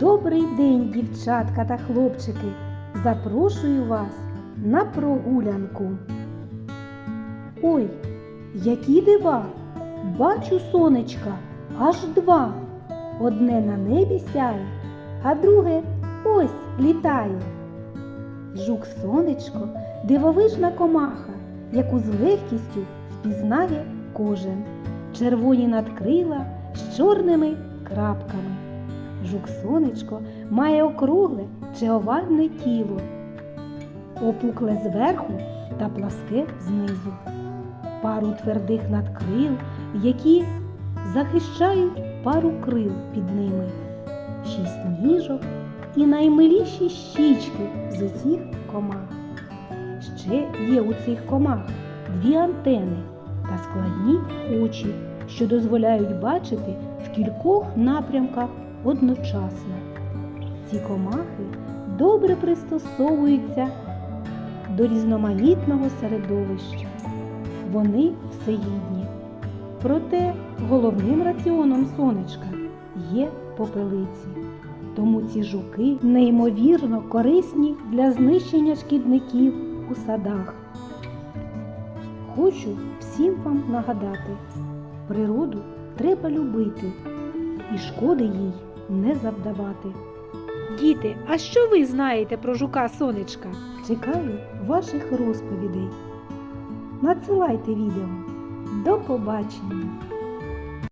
Добрий день, дівчатка та хлопчики! Запрошую вас на прогулянку. Ой, які дива! Бачу сонечка аж два. Одне на небі сяє, а друге ось літає. Жук сонечко дивовижна комаха, яку з легкістю впізнає кожен. Червоні надкрила з чорними крапками. Жук сонечко має округле чи овальне тіло, опукле зверху та пласке знизу, пару твердих надкрил, які захищають пару крил під ними, шість ніжок і наймиліші щічки з усіх комах. Ще є у цих комах дві антени та складні очі, що дозволяють бачити в кількох напрямках одночасно. Ці комахи добре пристосовуються до різноманітного середовища. Вони всеїдні. Проте головним раціоном сонечка є попелиці. Тому ці жуки неймовірно корисні для знищення шкідників у садах. Хочу всім вам нагадати, природу треба любити і шкоди їй не завдавати. Діти, а що ви знаєте про жука сонечка? Чекаю ваших розповідей. Надсилайте відео. До побачення!